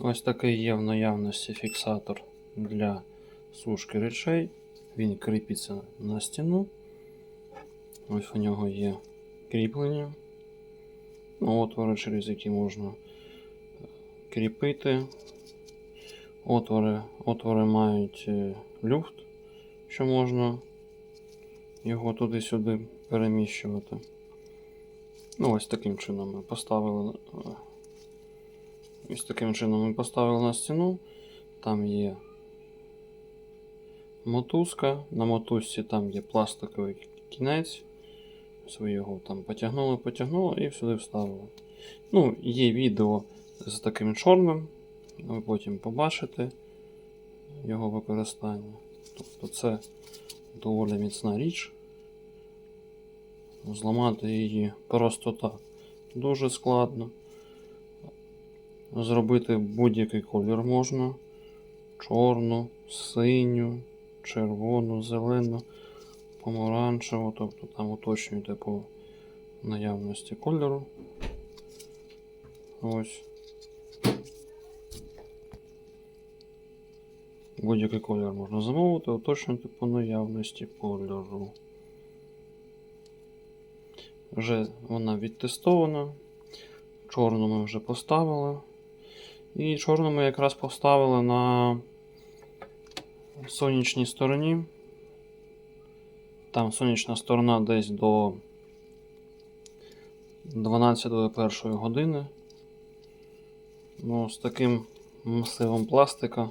Ось такий є в наявності фіксатор для сушки речей. Він кріпиться на стіну. Ось у нього є кріплення. Ну, отвори, через які можна е, кріпити. Отвори, отвори мають е, люфт, що можна його туди-сюди переміщувати. Ну, ось таким чином ми поставили. Ось таким чином ми поставили на стіну. Там є мотузка. На мотузці там є пластиковий кінець. Ось ви його там потягнули, потягнули і сюди вставили. Ну, є відео з таким чорним. Ви потім побачите його використання. Тобто це доволі міцна річ. Зламати її просто так дуже складно. Зробити будь-який колір можна. Чорну, синю, червону, зелену, помаранчеву, тобто там уточнюйте по наявності кольору. Ось. Будь-який колір можна замовити, уточнювати по наявності кольору. Вже вона відтестована. Чорну ми вже поставили. І чорну ми якраз поставили на сонячній стороні. Там сонячна сторона десь до 12-1 години. Ну, з таким масивом пластика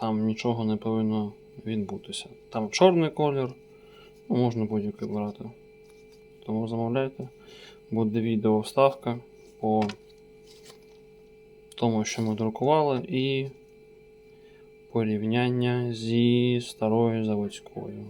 там нічого не повинно відбутися. Там чорний колір, ну, можна будь-який брати. Тому замовляйте. Буде відео вставка по тому, що ми друкували, і порівняння зі старою заводською.